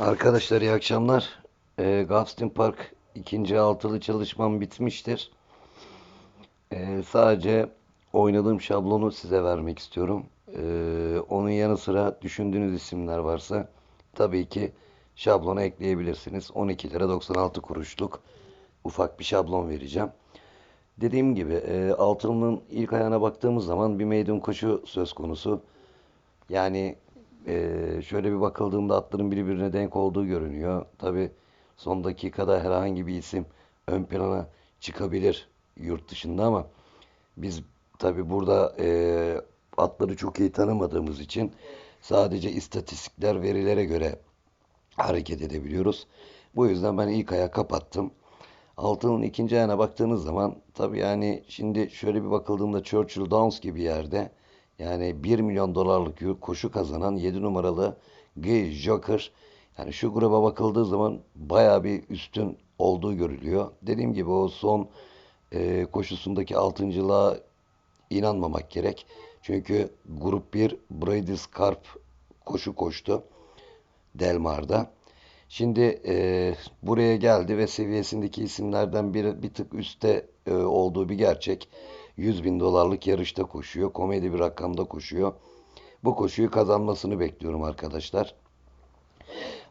Arkadaşlar iyi akşamlar. Ee, Gulfstream Park ikinci altılı çalışmam bitmiştir. Ee, sadece oynadığım şablonu size vermek istiyorum. Ee, onun yanı sıra düşündüğünüz isimler varsa tabii ki şablona ekleyebilirsiniz. 12 lira 96 kuruşluk ufak bir şablon vereceğim. Dediğim gibi e, altının ilk ayağına baktığımız zaman bir maiden koşu söz konusu. Yani eee, şöyle bir bakıldığında atların birbirine denk olduğu görünüyor. Tabii son dakikada herhangi bir isim ön plana çıkabilir yurt dışında ama biz tabii burada eee, atları çok iyi tanımadığımız için sadece istatistikler, verilere göre hareket edebiliyoruz. Bu yüzden ben ilk ayağı kapattım. Altının ikinci ayağına baktığınız zaman tabii yani şimdi şöyle bir bakıldığında Churchill Downs gibi yerde yani 1 milyon dolarlık koşu kazanan 7 numaralı Guy Joker yani şu gruba bakıldığı zaman bayağı bir üstün olduğu görülüyor. Dediğim gibi o son e, koşusundaki altıncılığa inanmamak gerek. Çünkü grup 1 Brady Scarp koşu koştu. Delmar'da. Şimdi e, buraya geldi ve seviyesindeki isimlerden bir, bir tık üstte e, olduğu bir gerçek. 100 bin dolarlık yarışta koşuyor. Komedi bir rakamda koşuyor. Bu koşuyu kazanmasını bekliyorum arkadaşlar.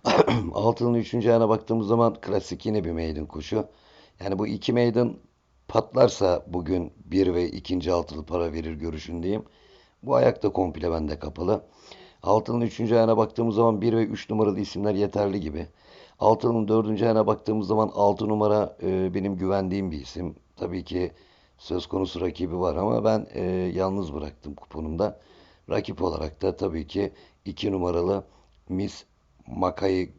Altının 3. ayağına baktığımız zaman klasik yine bir maiden koşu. Yani bu iki maiden patlarsa bugün 1 ve 2. altılı para verir görüşündeyim. Bu ayak da komple bende kapalı. Altının 3. ayağına baktığımız zaman 1 ve 3 numaralı isimler yeterli gibi. Altının 4. ayağına baktığımız zaman 6 numara e, benim güvendiğim bir isim. Tabii ki söz konusu rakibi var ama ben e, yalnız bıraktım kuponumda. Rakip olarak da tabii ki 2 numaralı Miss Maka'yı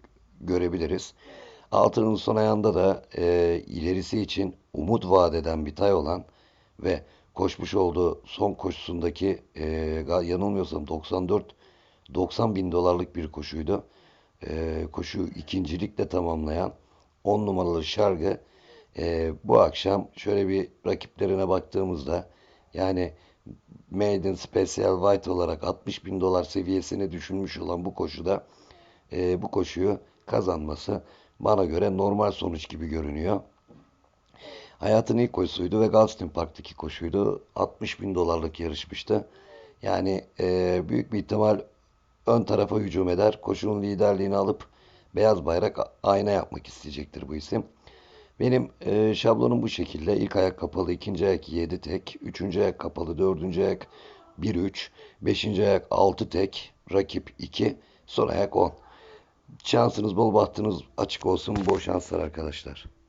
görebiliriz. Altının son ayağında da e, ilerisi için umut vaat eden bir tay olan ve koşmuş olduğu son koşusundaki e, yanılmıyorsam 94 90 bin dolarlık bir koşuydu. E, koşu ikincilikle tamamlayan 10 numaralı şargı e, bu akşam şöyle bir rakiplerine baktığımızda yani Maiden Special White olarak 60 bin dolar seviyesine düşünmüş olan bu koşuda e, bu koşuyu kazanması bana göre normal sonuç gibi görünüyor. Hayatın ilk koşusuydu ve Gulfstream Park'taki koşuydu. 60 bin dolarlık yarışmıştı. Yani e, büyük bir ihtimal ön tarafa hücum eder. Koşunun liderliğini alıp beyaz bayrak ayna yapmak isteyecektir bu isim. Benim e, şablonum bu şekilde. İlk ayak kapalı, ikinci ayak 7 tek, üçüncü ayak kapalı, dördüncü ayak 1-3, beşinci ayak 6 tek, rakip 2, son ayak 10. Şansınız bol, bahtınız açık olsun. Bol şanslar arkadaşlar.